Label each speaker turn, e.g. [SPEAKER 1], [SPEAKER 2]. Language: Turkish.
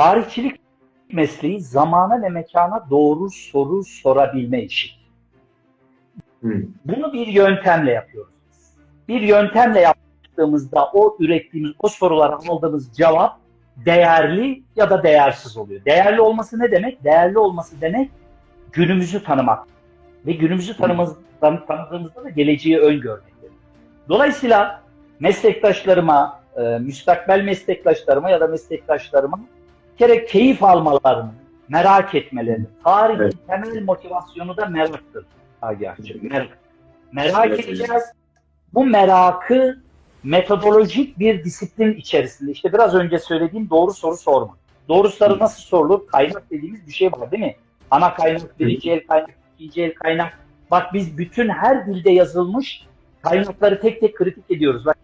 [SPEAKER 1] Tarihçilik mesleği zamana ve mekana doğru soru sorabilme işi. Bunu bir yöntemle yapıyoruz. Bir yöntemle yaptığımızda o ürettiğimiz, o sorulara aldığımız cevap değerli ya da değersiz oluyor. Değerli olması ne demek? Değerli olması demek günümüzü tanımak. Ve günümüzü tanımız, tan- tanıdığımızda da geleceği öngörmek. Dolayısıyla meslektaşlarıma, e, müstakbel meslektaşlarıma ya da meslektaşlarıma kere keyif almalarını, merak etmelerini, tarihin
[SPEAKER 2] Evet.
[SPEAKER 1] temel motivasyonu da meraktır. Agahcığım, merak. Merak
[SPEAKER 2] Evet,
[SPEAKER 1] edeceğiz. Bu merakı metodolojik bir disiplin içerisinde işte biraz önce söylediğim doğru soru sorma. Doğru soru nasıl sorulur? Kaynak dediğimiz bir şey var değil mi? Ana kaynak, birinci el kaynak, ikinci el kaynak. Bak biz bütün her dilde yazılmış kaynakları tek tek kritik ediyoruz. Bak